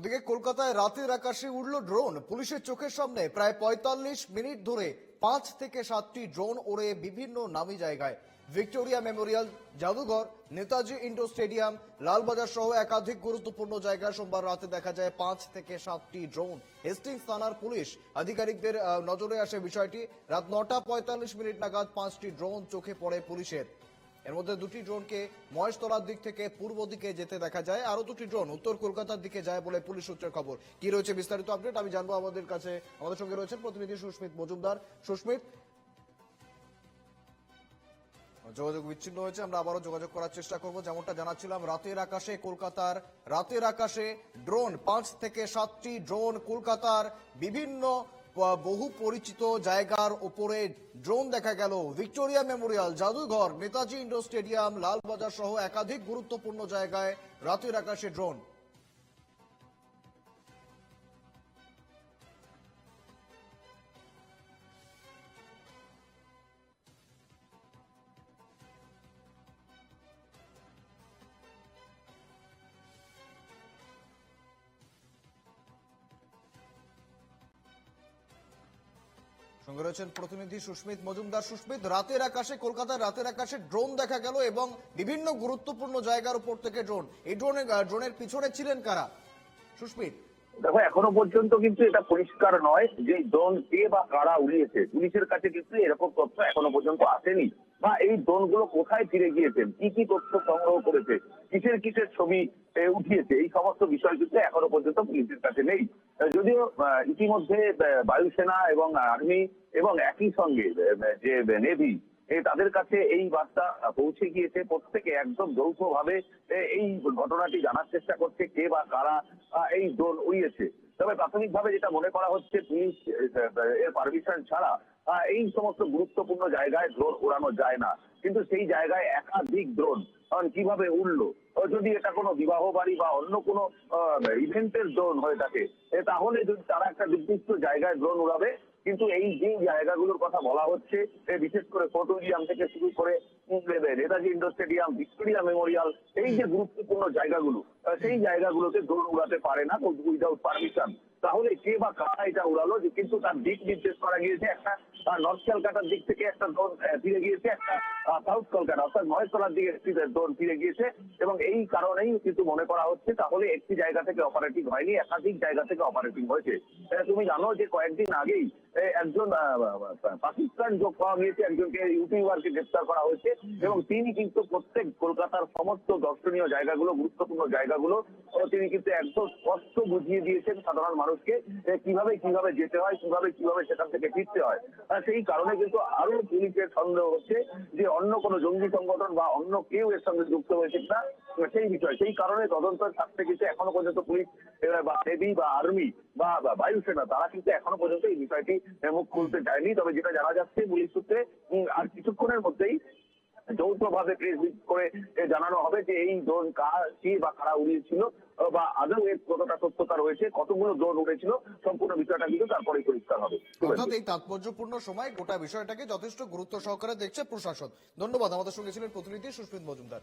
ওদিকে কলকাতায় রাতের আকাশে উড়ল ড্রোন। পুলিশের চোখের সামনে প্রায় পঁয়তাল্লিশ মিনিট ধরে পাঁচ থেকে সাতটি ড্রোন ওড়ে বিভিন্ন নামি জায়গায়। ভিক্টোরিয়া মেমোরিয়াল, জাদুঘর, নেতাজি ইন্ডোর স্টেডিয়াম, লালবাজার সহ একাধিক গুরুত্বপূর্ণ জায়গায় সোমবার রাতে দেখা যায় পাঁচ থেকে সাতটি ড্রোন। হেস্টিংস থানার পুলিশ আধিকারিকদের নজরে আসে বিষয়টি। রাত নটা পঁয়তাল্লিশ মিনিট নাগাদ পাঁচটি ড্রোন চোখে পড়ে পুলিশের। এর মধ্যে দুটি ড্রোনকে মহেশতলার দিক থেকে পূর্ব দিকে যেতে দেখা যায় আরও দুটি ড্রোন উত্তর কলকাতার দিকে যায় বলে পুলিশ সূত্রের খবর। কি রয়েছে বিস্তারিত আপডেট আমি জানব আমাদের কাছে, আমাদের সঙ্গে রয়েছেন প্রতিনিধি সুস্মিত মজুমদার। সুস্মিত? যোগাযোগ বিচ্ছিন্ন হয়েছে, আমরা আবারও যোগাযোগ করার চেষ্টা করব। যেমনটা জানাচ্ছিলাম, রাতের আকাশে কলকাতার, রাতের আকাশে ড্রোন পাঁচ থেকে সাতটি ড্রোন কলকাতার বিভিন্ন বহু পরিচিত জায়গার ওপরে ড্রোন দেখা গেল। ভিক্টোরিয়া মেমোরিয়াল, জাদুঘর, নেতাজি ইন্ডোর স্টেডিয়াম, লালবাজার সহ একাধিক গুরুত্বপূর্ণ জায়গায় রাতের আকাশে ড্রোন সঙ্গে রয়েছেন প্রতিনিধি সুস্মিত মজুমদার। সুস্মিত, রাতের আকাশে, কলকাতার রাতের আকাশে ড্রোন দেখা গেল এবং বিভিন্ন গুরুত্বপূর্ণ জায়গার উপর থেকে ড্রোন এই ড্রোনের ড্রোনের পিছনে ছিলেন কারা? সুস্মিত। দেখো, এখনও পর্যন্ত কিন্তু এটা পরিষ্কার নয় যে ড্রোন কে বা কারা উড়িয়েছে। পুলিশের কাছে কিন্তু এরকম তথ্য এখনও পর্যন্ত আসেনি। বা এই ড্রোনগুলো কোথায় ফিরে গিয়েছেন কি কি তথ্য সংগ্রহ করেছে? কিসের কিসের ছবি উঠিয়েছে? এই সমস্ত বিষয় কিন্তু এখনও পর্যন্ত পুলিশের কাছে নেই। যদিও ইতিমধ্যে বায়ুসেনা এবং আর্মি এবং একই সঙ্গে যে নেভি তাদের কাছে এই বার্তা পৌঁছে গিয়েছে। প্রত্যেকে একদম যৌথভাবে এই ঘটনাটি জানার চেষ্টা করছে কে বা কারা এই ড্রোন উড়িয়েছে। তবে প্রাথমিকভাবে যেটা মনে করা হচ্ছে, পুলিশ এর পারমিশন ছাড়া এই সমস্ত গুরুত্বপূর্ণ জায়গায় ড্রোন ওড়ানো যায় না। কিন্তু সেই জায়গায় একাধিক ড্রোন কীভাবে উড়লো? যদি এটা কোনো বিবাহ বাড়ি বা অন্য কোনো ইভেন্টের ড্রোন হয়ে থাকে তাহলে যদি তারা একটা নির্দিষ্ট জায়গায় ড্রোন উড়াবে, কিন্তু এই যে জায়গাগুলোর কথা বলা হচ্ছে বিশেষ করে ফটোরিয়াম থেকে শুরু করে, Netaji indoor stadium, Victoria Memorial, এই যে গুরুত্বপূর্ণ জায়গাগুলো সেই জায়গাগুলোতে ড্রোন উড়াতে পারে না উইদাউট পারমিশন তাহলে কে বা কারা এটা উড়ালো যে কিন্তু তার দিক নির্দেশ করা গিয়েছে, একটা নর্থ কলকাতার দিক থেকে একটা ড্রোন ফিরে গিয়েছে, একটা সাউথ কলকাতা অর্থাৎ মহেশতলার দিকে একটি ফিরে গিয়েছে এবং এই কারণেই কিন্তু মনে করা হচ্ছে তাহলে একটি জায়গা থেকে অপারেটিং হয়নি, একাধিক জায়গা থেকে অপারেটিং হয়েছে। তুমি জানো যে কয়েকদিন আগেই একজন পাকিস্তান যোগ পাওয়া গিয়েছে একজনকে ইউটিউবারকে গ্রেপ্তার করা হয়েছে এবং তিনি কিন্তু প্রত্যেক কলকাতার সমস্ত দর্শনীয় জায়গাগুলো, গুরুত্বপূর্ণ জায়গাগুলো তিনি কিন্তু একদম স্পষ্ট বুঝিয়ে দিয়েছেন সাধারণ মানুষকে কীভাবে কীভাবে যেতে হয়, কীভাবে কীভাবে সেখান থেকে ফিরতে হয়। সেই কারণে কিন্তু আরও পুলিশের সন্দেহ হচ্ছে যে অন্য কোনো জঙ্গি সংগঠন বা অন্য কেউ এর সঙ্গে যুক্ত হয়েছে কিনা, সেই বিষয়। সেই কারণে তদন্তের স্বার্থে কিন্তু এখনও পর্যন্ত পুলিশ বা নেভি, বা আর্মি, বা বায়ুসেনা, তারা কিন্তু এখনও পর্যন্ত এই বিষয়টি মুখ খুলতে চায়নি। তবে যেটা জানা যাচ্ছে, পুলিশ সূত্রে আর কিছুক্ষণের মধ্যেই যৌথভাবে প্রেস করে জানানো হবে যে এই ড্রোন কার বা কারা উড়িয়েছিল বা আদৌ এর কতটা সত্যতা রয়েছে, কতগুলো ড্রোন উড়েছিল, সম্পূর্ণ বিষয়টা কিন্তু তারপরে পরিষ্কার হবে। অর্থাৎ এই তাৎপর্যপূর্ণ সময় গোটা বিষয়টাকে যথেষ্ট গুরুত্ব সহকারে দেখছে প্রশাসন। ধন্যবাদ। আমাদের সঙ্গে ছিলেন প্রতিনিধি সুস্মিত মজুমদার।